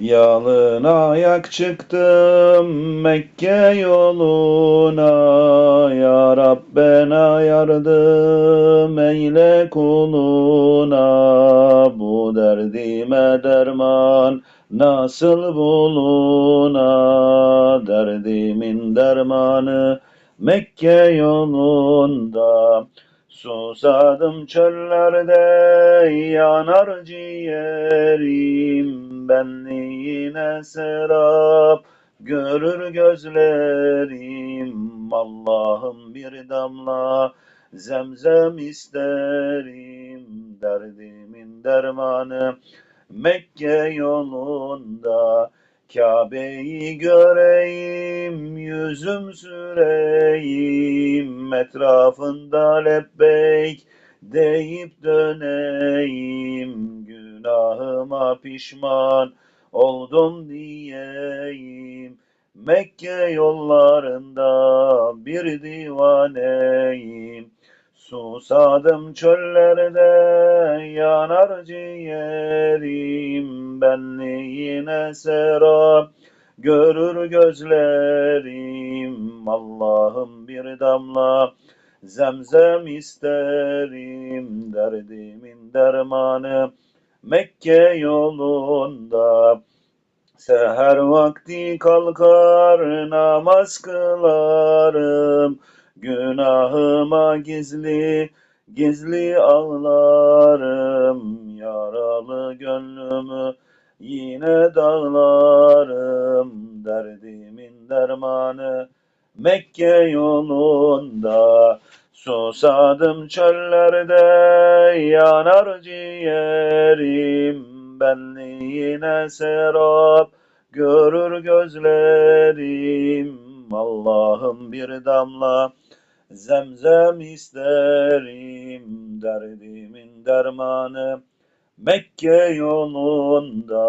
Yalın ayak çıktım Mekke yoluna. Ya Rabbena yardım eyle kuluna. Bu derdime derman nasıl buluna? Derdimin dermanı Mekke yolunda Susadım çöllerde yanar ciğerim. Benliğine serap görür gözlerim. Allah'ım bir damla zemzem isterim. Derdimin dermanı Mekke yolunda. Kabe'yi göreyim, yüzüm süreyim, etrafında lebbeyk deyip döneyim, günahıma pişman oldum diyeyim. Mekke yollarında bir divaneyim. Susadım çöllerde yanar ciğerim benliğine serap görür gözlerim Allah'ım bir damla. Zemzem isterim derdimin dermanı. Mekke yolunda Seher vakti kalkar namaz kılarım. Günahıma gizli gizli ağlarım yine dağlarım Derdimin dermanı Mekke yolunda. Susadım çöllerde yanar ciğerim. Benliğine serap görür gözlerim. Allah'ım bir damla zemzem isterim. Derdimin dermanı Mekke yolunda